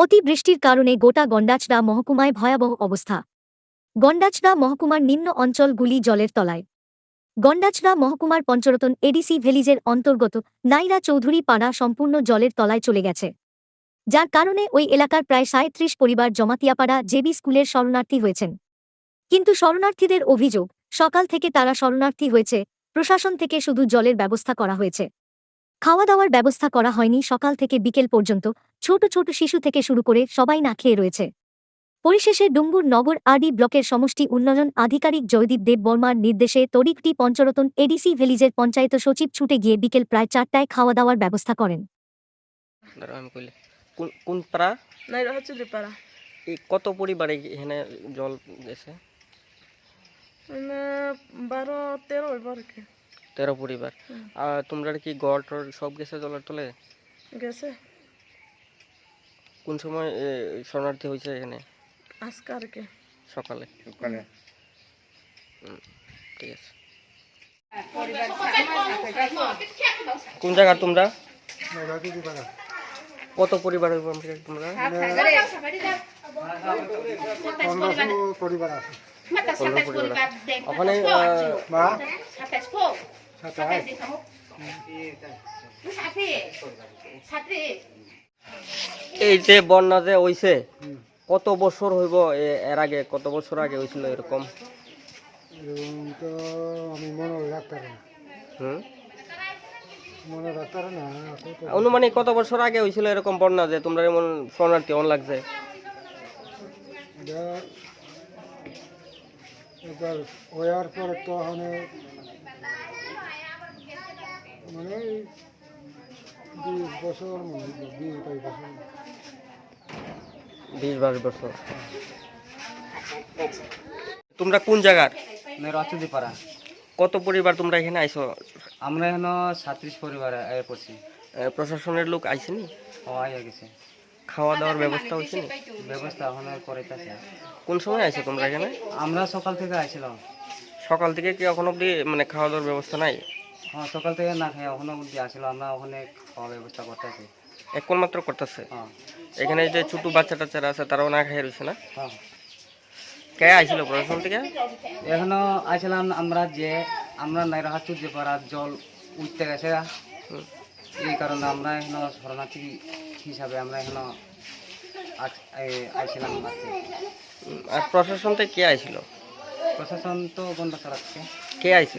অতি বৃষ্টির কারণে গোটা গন্ডাছড়া মহকুমায় ভয়াবহ অবস্থা। গন্ডাছড়া মহকুমার নিম্ন অঞ্চলগুলি জলের তলায়। গন্ডাছড়া মহকুমার পঞ্চরতন এডিসি ভেলিজের অন্তর্গত নাইরা চৌধুরী পাড়া সম্পূর্ণ জলের তলায় চলে গেছে। যার কারণে ওই এলাকার প্রায় সাঁত্রিশ পরিবার জমাতিয়াপাড়া জেবি স্কুলের শরণার্থী হয়েছেন। কিন্তু শরণার্থীদের অভিযোগ, সকাল থেকে তারা শরণার্থী হয়েছে, প্রশাসন থেকে শুধু জলের ব্যবস্থা করা হয়েছে। খাওয়া দাওয়ার ব্যবস্থা করা হয়নি সকাল থেকে বিকেল পর্যন্ত। ছোট ছোট শিশু থেকে শুরু করে সবাই না খেয়ে রয়েছে। পরিশেষে ডুম্বুর নগর আরডি ব্লকের সমষ্টি উন্নয়ন আধিকারিক জয়দীপ দেব বর্মার নির্দেশে তরিকটি পঞ্চরতন এডিসি ভিলিজের পঞ্চায়েত সচিব ছুটে গিয়ে বিকেল প্রায় চারটায় খাওয়া দাওয়ার ব্যবস্থা করেন। দাঁড়াও আমি কইলে। কোন কোন পাড়া? নাই হচ্ছে পাড়া। এই কত পরিবারে এখানে জল গেছে? বারো তেরো এবার তেরো পরিবার। আর তোমরা কি গড় টড় সব গেছে জলের তলে? গেছে। কোন সময় শরণার্থী হয়েছে এখানে? আজকে আর কি। সকালে। হুম, ঠিক আছে। কোন জায়গার তোমরা? কত পরিবার হইব তোমরা? পরিবার আছে। ওখানে মা? এই যে বন্যা যে হইছে কত বছর হইব এ- এর আগে কত বছর আগে হয়েছিল এরকম? মনে মনে অনুমানিক কত বছর আগে হয়েছিল এরকম বন্যা যে? তোমরা এমন শরণার্থী অন লাগছে। এবার হওয়ার পরে তো মানে মানে এই বিশ বছর বিশ বাইশ বছর। বিশ বাইশ বছর। তোমরা কোন জায়গার? রচদিপাড়া কত পরিবার তোমরা এখানে আইছো? আমরা এখানে সাত্রিশ পরিবার করছি। প্রশাসনের লোক আইসেনি হয়ে গেছে। খাওয়া দাওয়ার ব্যবস্থা হয়েছে নি? ব্যবস্থা এখন করিতেছে কোন সময় আইছো তোমরা এখানে? আমরা সকাল থেকে আইছিলাম। সকাল থেকে কি এখন অবধি মানে খাওয়া দাওয়ার ব্যবস্থা নাই? হ্যাঁ সকাল থেকে না খাই ওখানে অবধি আসছিল আমরা ওখানে খাওয়া ব্যবস্থা করতেছি। এখন করতেছে? হ্যাঁ। এখানে যে ছোট বাচ্চা টাচ্চারা আছে তারাও না খেয়ে রয়েছে না? হ্যাঁ। কে আইছিল প্রশাসন থেকে? এখনও আইছিলাম আমরা যে আমরা নাই রাহাচুর যে পাড়া জল উঠতে গেছে। এই কারণে আমরা এখানে শরণার্থী হিসাবে আমরা এখানে আইছিলাম আর। প্রশাসন থেকে কে আইছিল? প্রশাসন তো বন্ধ চালাচ্ছে কে আইছে?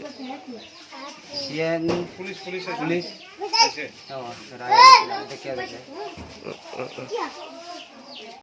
Police police police. Oh, should I, should I take care of it?